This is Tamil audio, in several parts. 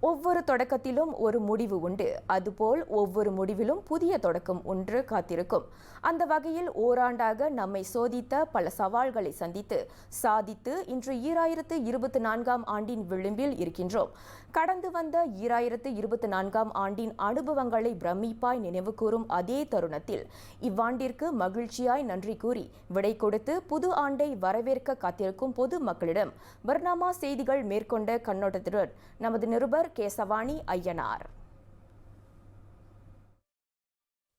ஒவ்வொரு தொடக்கத்திலும் ஒரு முடிவு உண்டு. அதுபோல் ஒவ்வொரு முடிவிலும் புதிய தொடக்கம் ஒன்று காத்திருக்கும். அந்த வகையில் ஓராண்டாக நம்மை சோதித்த பல சவால்களை சந்தித்து சாதித்து இன்று ஈராயிரத்து இருபத்தி நான்காம் ஆண்டின் விளிம்பில் இருக்கின்றோம். கடந்து வந்த ஈராயிரத்து இருபத்தி நான்காம் ஆண்டின் அனுபவங்களை பிரமிப்பாய் நினைவு கூறும் அதே தருணத்தில் இவ்வாண்டிற்கு மகிழ்ச்சியாய் நன்றி கூறி விடை கொடுத்து புது ஆண்டை வரவேற்க காத்திருக்கும் பொது மக்களிடம் பர்னாமா செய்திகள் மேற்கொண்ட கண்ணோட்டத்துடன் நமது நிருபர் கேசவாணி ஐயனார்.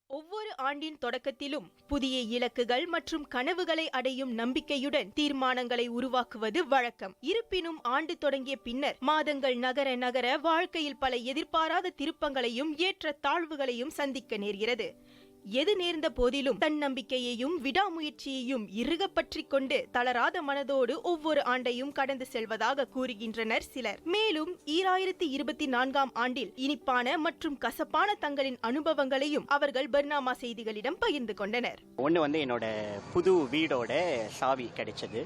ஒவ்வொரு ஆண்டின் தொடக்கத்திலும் புதிய இலக்குகள் மற்றும் கனவுகளை அடையும் நம்பிக்கையுடன் தீர்மானங்களை உருவாக்குவது வழக்கம். இருப்பினும் ஆண்டு தொடங்கிய பின்னர் மாதங்கள் நகர நகர வாழ்க்கையில் பல எதிர்பாராத திருப்பங்களையும் ஏற்ற தாழ்வுகளையும் சந்திக்க நேர்கிறது. எது நேர்ந்த போதிலும் தன்னம்பிக்கையையும் விடாமுயற்சியையும் இறுக பற்றிக் கொண்டு தளராத மனதோடு ஒவ்வொரு ஆண்டையும் கடந்து செல்வதாக கூறுகின்றனர் சிலர். மேலும் ஈராயிரத்தி இருபத்தி நான்காம் ஆண்டில் இனிப்பான மற்றும் கசப்பான தங்களின் அனுபவங்களையும் அவர்கள் பர்னாமா செய்திகளிடம் பகிர்ந்து கொண்டனர். ஒன்று வந்து என்னோட புது வீடோட சாவி கிடைச்சது.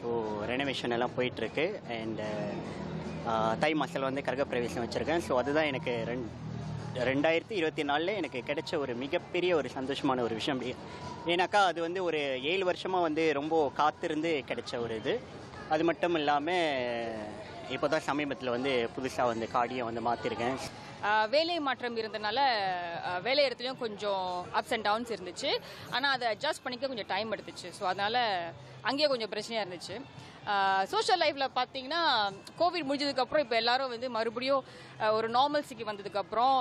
ஸோ ரெனோவேஷன் எல்லாம் போயிட்டுருக்கு. அண்ட் தை மாசத்தில் வந்து கரகப்பிரவேசம் வச்சுருக்கேன். ஸோ அதுதான் எனக்கு ரெண் ரெண்டாயிரத்தி இருபத்தி நாலில் எனக்கு கிடைச்ச ஒரு மிகப்பெரிய ஒரு சந்தோஷமான ஒரு விஷயம். ஏன்னாக்கா அது வந்து ஒரு ஏழு வருஷமாக வந்து ரொம்ப காத்திருந்து கிடைச்ச ஒரு இது. அது மட்டும் இல்லாமல் இப்போ தான் சமீபத்தில் வந்து புதுசாக வந்து காடியை வந்து மாற்றிருக்கேன் வேலை மாற்றம் இருந்தனால வேலை இடத்துலையும் கொஞ்சம் அப்ஸ் அண்ட் டவுன்ஸ் இருந்துச்சு. ஆனால் அதை அட்ஜஸ்ட் பண்ணிக்க கொஞ்சம் டைம் எடுத்துச்சு. ஸோ அதனால் அங்கேயே கொஞ்சம் பிரச்சனையாக இருந்துச்சு. சோஷியல் லைஃப்பில் பார்த்தீங்கன்னா கோவிட் முடிஞ்சதுக்கப்புறம் இப்போ எல்லாரும் வந்து மறுபடியும் ஒரு நார்மல்சிக்கு வந்ததுக்கப்புறம்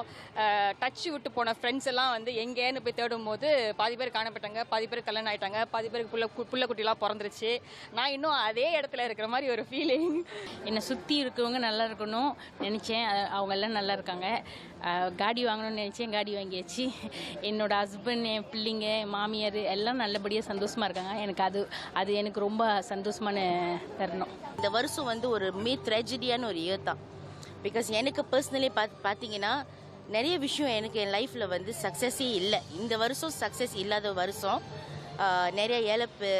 டச் விட்டு போன ஃப்ரெண்ட்ஸ் எல்லாம் வந்து எங்கேன்னு போய் தேடும் போது பாதி பேர் காணப்பட்டாங்க பாதி பேர் கல்யாணம் ஆகிட்டாங்க பாதி பேருக்கு புள்ள புள்ள குட்டிலாம் பிறந்துருச்சு. நான் இன்னும் அதே இடத்துல இருக்கிற மாதிரி ஒரு ஃபீலிங் என்னை சுற்றி இருக்கிறவங்க நல்லா இருக்கணும் நினச்சேன். அவங்க எல்லாம் நல்லா இருக்காங்க. காடி வாங்கணும்னு நினச்சேன் காடி வாங்கியாச்சு. என்னோட ஹஸ்பண்ட் என் பிள்ளைங்க என் மாமியார் எல்லாம் நல்லபடியாக சந்தோஷமாக இருக்காங்க. எனக்கு அது அது எனக்கு ரொம்ப சந்தோஷமான தருணம். இந்த வருஷம் வந்து ஒரு மீ ட்ரெஜடியான ஒரு இயர் தான். பிகாஸ் எனக்கு பர்சனலி பார்த்து பார்த்தீங்கன்னா நிறைய விஷயம் எனக்கு என் லைஃப்பில் வந்து சக்ஸஸே இல்லை. இந்த வருஷம் சக்ஸஸ் இல்லாத வருஷம். நிறைய இழப்பு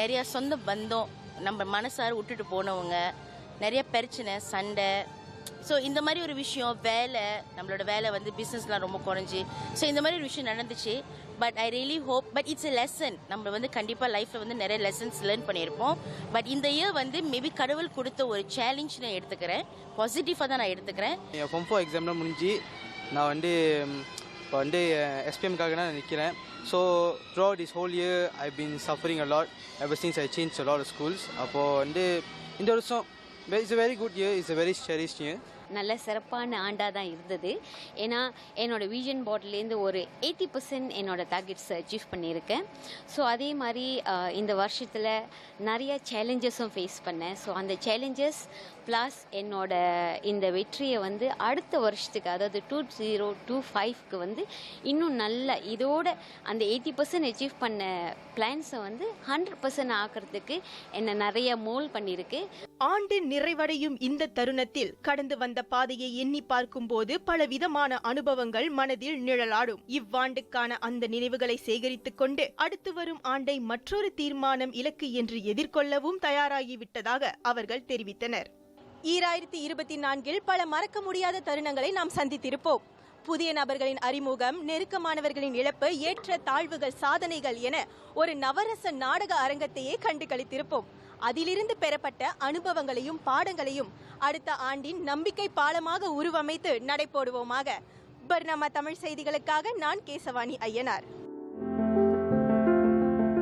நிறையா சொந்த பந்தம் நம்ம மனசார விட்டுட்டு போனவங்க நிறைய பிரச்சனை சண்டை ஸோ இந்த மாதிரி ஒரு விஷயம் வேலை நம்மளோட வேலை வந்து பிஸ்னஸ்லாம் ரொம்ப குறைஞ்சி. ஸோ இந்த மாதிரி ஒரு விஷயம் நடந்துச்சு. But I really hope but it's a lesson நம்ம வந்து கண்டிப்பாக லைஃப்பில் வந்து நிறைய லெசன்ஸ் லேர்ன் பண்ணியிருப்போம். பட் இந்த இயர் வந்து மேபி கடவுள் கொடுத்த ஒரு சேலஞ்ச் நான் எடுத்துக்கிறேன். பாசிட்டிவாக தான் நான் எடுத்துக்கிறேன். என் ஃபார்ம் ஃபோர் எக்ஸாம்லாம் முடிஞ்சு நான் வந்து இப்போ வந்து எஸ்பிஎம்காக நான் நிற்கிறேன் so throughout is whole year I been suffering a lot ever since I change a lot schools அப்போது வந்து இந்த வருஷம் it's a very good year it's a very cherished year நல்ல சிறப்பான ஆண்டாக தான் இருந்தது. ஏன்னா என்னோட விஷன் போர்ட்லேருந்து ஒரு எயிட்டி பர்சன்ட் என்னோட டார்கெட்ஸை அச்சீவ் பண்ணியிருக்கேன். ஸோ அதே மாதிரி இந்த வருஷத்தில் நிறைய சேலஞ்சஸும் ஃபேஸ் பண்ணேன். ஸோ அந்த சேலஞ்சஸ் ப்ளஸ் என்னோட இந்த வெற்றியை வந்து அடுத்த வருஷத்துக்கு அதாவது டூ ஜீரோ டூ ஃபைவ்க்கு வந்து இன்னும் நல்ல இதோட அந்த எயிட்டி பர்சன்ட் அச்சீவ் பண்ண பிளான்ஸை வந்து ஹண்ட்ரட் பர்சன்ட் ஆக்கிறதுக்கு என்னை நிறைய மோல் பண்ணியிருக்கு. ஆண்டு நிறைவடையும் இந்த தருணத்தில் கடந்து வந்த பாதையை எண்ணி பார்க்கும்போது பலவிதமான அனுபவங்கள் மனதில் நிழலாடும். இவ்வாண்டுக்கான அந்த நினைவுகளை சேகரித்துக் கொண்டு அடுத்து வரும் ஆண்டை மற்றொரு தீர்மானம் இலக்கு என்று எதிர்கொள்ளவும் தயாராகிவிட்டதாக அவர்கள் தெரிவித்தனர். ஈராயிரத்தி இருபத்தி நான்கில் பல மறக்க முடியாத தருணங்களை நாம் சந்தித்திருப்போம். புதிய நபர்களின் அறிமுகம் நெருக்கமானவர்களின் இழப்பு ஏற்ற தாழ்வுகள் சாதனைகள் என ஒரு நவரச நாடக அரங்கத்தையே கண்டு கழித்திருப்போம் அதிலிருந்து பெறப்பட்ட அனுபவங்களையும் பாடங்களையும் அடுத்த ஆண்டின் நம்பிக்கை பாலமாக உருவமைத்து நடைபோடுவோமாக. பர்ணாமா தமிழ் செய்திகளுக்காக நான் கேசவாணி ஐயனார்.